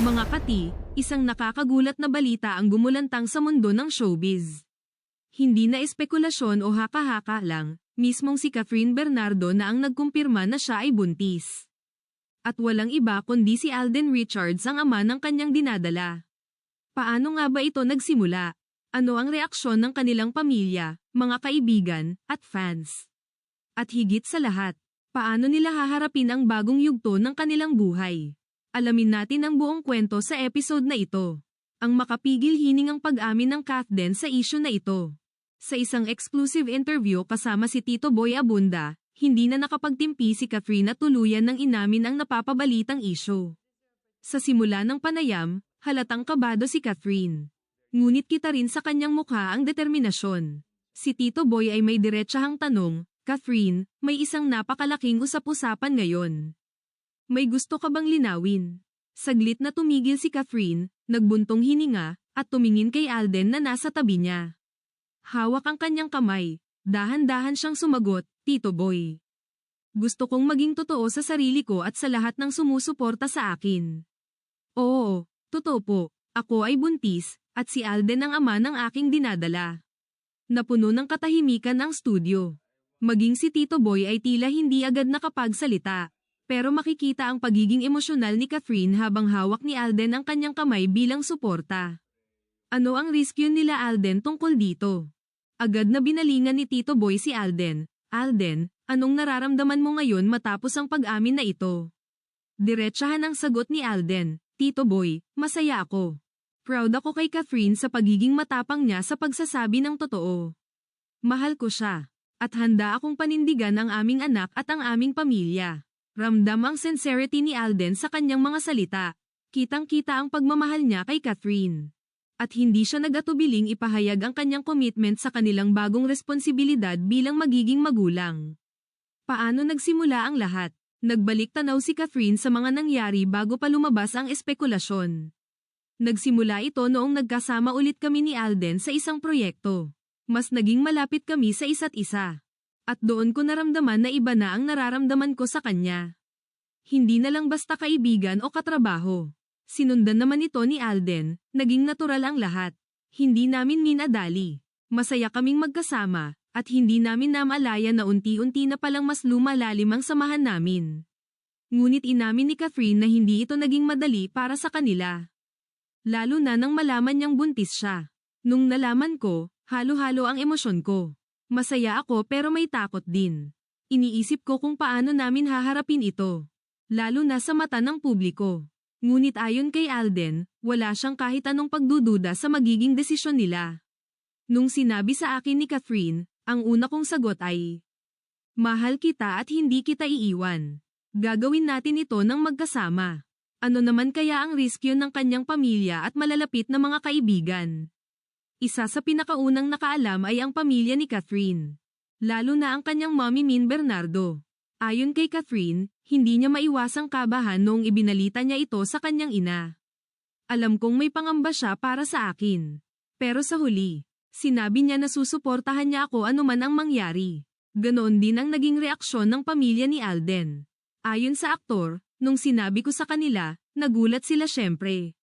Mga kati, isang nakakagulat na balita ang gumulantang sa mundo ng showbiz. Hindi na espekulasyon o haka-haka lang, mismong si Catherine Bernardo na ang nagkumpirma na siya ay buntis. At walang iba kundi si Alden Richards ang ama ng kanyang dinadala. Paano nga ba ito nagsimula? Ano ang reaksyon ng kanilang pamilya, mga kaibigan, at fans? At higit sa lahat, paano nila haharapin ang bagong yugto ng kanilang buhay? Alamin natin ang buong kwento sa episode na ito. Ang makapigil hiningang pag-amin ng Kathden sa isyu na ito. Sa isang exclusive interview kasama si Tito Boy Abunda, hindi na nakapagtimpi si Catherine at tuluyan ng inamin ang napapabalitang isyu. Sa simula ng panayam, halatang kabado si Catherine. Ngunit kita rin sa kanyang mukha ang determinasyon. Si Tito Boy ay may diretsahang tanong, Catherine, may isang napakalaking usap-usapan ngayon. May gusto ka bang linawin? Saglit na tumigil si Catherine, nagbuntong hininga, at tumingin kay Alden na nasa tabi niya. Hawak ang kanyang kamay, dahan-dahan siyang sumagot, Tito Boy. Gusto kong maging totoo sa sarili ko at sa lahat ng sumusuporta sa akin. Oo, totoo po, ako ay buntis, at si Alden ang ama ng aking dinadala. Napuno ng katahimikan ang studio. Maging si Tito Boy ay tila hindi agad nakapagsalita. Pero makikita ang pagiging emosyonal ni Catherine habang hawak ni Alden ang kanyang kamay bilang suporta. Ano ang risk yun nila Alden tungkol dito? Agad na binalingan ni Tito Boy si Alden. Alden, anong nararamdaman mo ngayon matapos ang pag-amin na ito? Diretsahan ang sagot ni Alden. Tito Boy, masaya ako. Proud ako kay Catherine sa pagiging matapang niya sa pagsasabi ng totoo. Mahal ko siya. At handa akong panindigan ang aming anak at ang aming pamilya. Ramdam ang sincerity ni Alden sa kanyang mga salita. Kitang-kita ang pagmamahal niya kay Catherine. At hindi siya nagatubiling ipahayag ang kanyang commitment sa kanilang bagong responsibilidad bilang magiging magulang. Paano nagsimula ang lahat? Nagbalik tanaw si Catherine sa mga nangyari bago pa lumabas ang espekulasyon. Nagsimula ito noong nagkasama ulit kami ni Alden sa isang proyekto. Mas naging malapit kami sa isa't isa. At doon ko naramdaman na iba na ang nararamdaman ko sa kanya. Hindi na lang basta kaibigan o katrabaho. Sinundan naman ito ni Alden, naging natural ang lahat. Hindi namin minadali. Masaya kaming magkasama, at hindi namin namalaya na unti-unti na palang mas lumalalim ang samahan namin. Ngunit inamin ni Catherine na hindi ito naging madali para sa kanila. Lalo na nang malaman niyang buntis siya. Nung nalaman ko, halo-halo ang emosyon ko. Masaya ako pero may takot din. Iniisip ko kung paano namin haharapin ito. Lalo na sa mata ng publiko. Ngunit ayon kay Alden, wala siyang kahit anong pagdududa sa magiging desisyon nila. Nung sinabi sa akin ni Catherine, ang una kong sagot ay, Mahal kita at hindi kita iiwan. Gagawin natin ito ng magkasama. Ano naman kaya ang risk yun ng kanyang pamilya at malalapit na mga kaibigan? Isa sa pinakaunang nakaalam ay ang pamilya ni Catherine. Lalo na ang kanyang mommy Min Bernardo. Ayon kay Catherine, hindi niya maiwasang kabahan noong ibinalita niya ito sa kanyang ina. Alam kong may pangamba siya para sa akin. Pero sa huli, sinabi niya na susuportahan niya ako anuman ang mangyari. Ganoon din ang naging reaksyon ng pamilya ni Alden. Ayon sa aktor, nung sinabi ko sa kanila, nagulat sila syempre.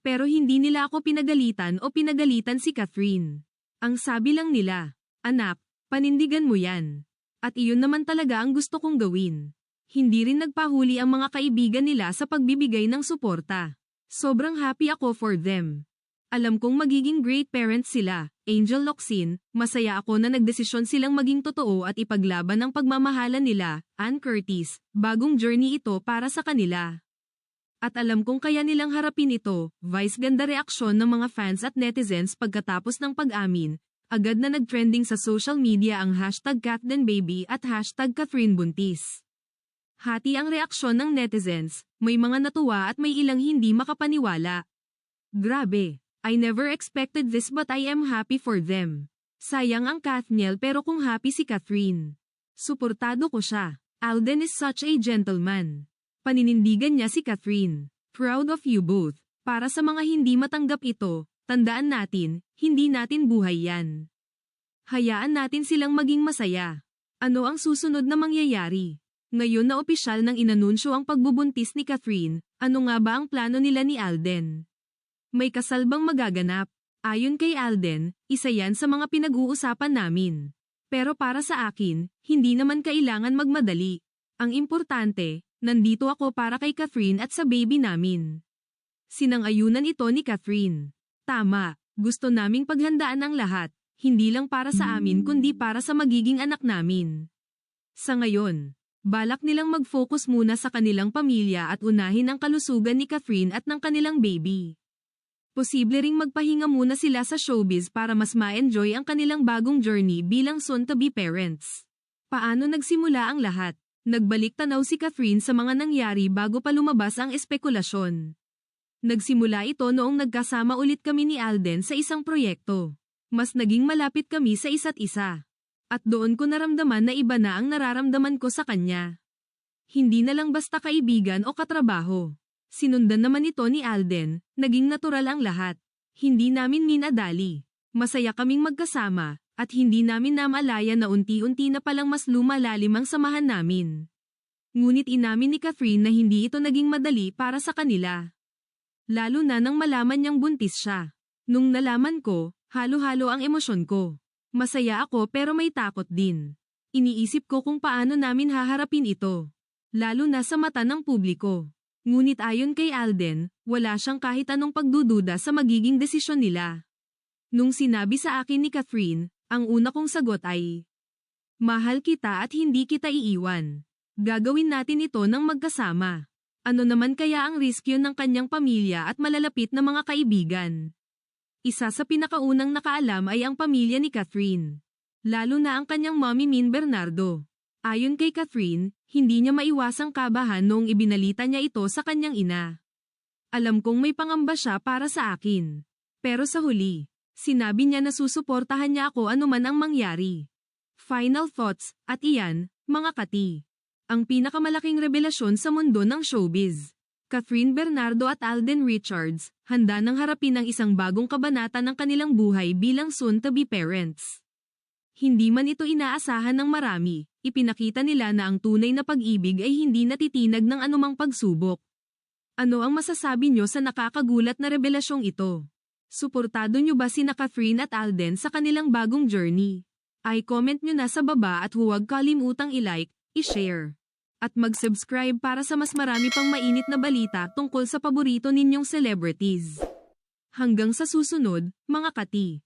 Pero hindi nila ako pinagalitan o pinagalitan si Catherine. Ang sabi lang nila, anak, panindigan mo yan. At iyon naman talaga ang gusto kong gawin. Hindi rin nagpahuli ang mga kaibigan nila sa pagbibigay ng suporta. Sobrang happy ako for them. Alam kong magiging great parents sila, Angel Locsin, masaya ako na nagdesisyon silang maging totoo at ipaglaban ang pagmamahalan nila, Ann Curtis, bagong journey ito para sa kanila. At alam kong kaya nilang harapin ito, vice ganda reaksyon ng mga fans at netizens pagkatapos ng pag-amin, agad na nagtrending sa social media ang hashtag CatdenBaby at hashtag Catherine. Hati ang reaksyon ng netizens, may mga natuwa at may ilang hindi makapaniwala. Grabe, I never expected this but I am happy for them. Sayang ang Kathniel pero kung happy si Catherine. Suportado ko siya. Alden is such a gentleman. Paninindigan niya si Catherine. Proud of you both. Para sa mga hindi matanggap ito, tandaan natin, hindi natin buhay yan. Hayaan natin silang maging masaya. Ano ang susunod na mangyayari? Ngayon na opisyal nang inanunsyo ang pagbubuntis ni Catherine, Ano nga ba ang plano nila ni Alden? May kasal bang magaganap? Ayon kay Alden, isa yan sa mga pinag-uusapan namin. Pero para sa akin, hindi naman kailangan magmadali. Ang importante, nandito ako para kay Catherine at sa baby namin. Sinang-ayunan ito ni Catherine. Tama, gusto naming paghandaan ang lahat, hindi lang para sa amin kundi para sa magiging anak namin. Sa ngayon, balak nilang mag-focus muna sa kanilang pamilya at unahin ang kalusugan ni Catherine at ng kanilang baby. Posible ring magpahinga muna sila sa showbiz para mas ma-enjoy ang kanilang bagong journey bilang soon-to-be parents. Paano nagsimula ang lahat? Nagbalik tanaw si Catherine sa mga nangyari bago pa lumabas ang espekulasyon. Nagsimula ito noong nagkasama ulit kami ni Alden sa isang proyekto. Mas naging malapit kami sa isa't isa. At doon ko naramdaman na iba na ang nararamdaman ko sa kanya. Hindi na lang basta kaibigan o katrabaho. Sinundan naman ito ni Alden, naging natural ang lahat. Hindi namin minadali. Masaya kaming magkasama, at hindi namin namalaya na unti-unti na palang mas lumalalim ang samahan namin. Ngunit inamin ni Catherine na hindi ito naging madali para sa kanila. Lalo na nang malaman niyang buntis siya. Nung nalaman ko, halo-halo ang emosyon ko. Masaya ako pero may takot din. Iniisip ko kung paano namin haharapin ito. Lalo na sa mata ng publiko. Ngunit ayon kay Alden, wala siyang kahit anong pagdududa sa magiging desisyon nila. Nung sinabi sa akin ni Catherine, ang una kong sagot ay, Mahal kita at hindi kita iiwan. Gagawin natin ito ng magkasama. Ano naman kaya ang risk yun ng kanyang pamilya at malalapit na mga kaibigan? Isa sa pinakaunang nakaalam ay ang pamilya ni Catherine. Lalo na ang kanyang mommy Min Bernardo. Ayon kay Catherine, hindi niya maiwasang kabahan noong ibinalita niya ito sa kanyang ina. Alam kong may pangamba siya para sa akin. Pero sa huli, sinabi niya na susuportahan niya ako anuman ang mangyari. Final thoughts, at iyan, mga kati. Ang pinakamalaking revelasyon sa mundo ng showbiz. Catherine Bernardo at Alden Richards, handa nang harapin ang isang bagong kabanata ng kanilang buhay bilang soon-to-be parents. Hindi man ito inaasahan ng marami, ipinakita nila na ang tunay na pag-ibig ay hindi natitinag ng anumang pagsubok. Ano ang masasabi nyo sa nakakagulat na revelasyong ito? Suportado nyo ba sina Catherine at Alden sa kanilang bagong journey? Ay comment nyo na sa baba at huwag kalimutang i-like, i-share. At mag-subscribe para sa mas marami pang mainit na balita tungkol sa paborito ninyong celebrities. Hanggang sa susunod, mga kati.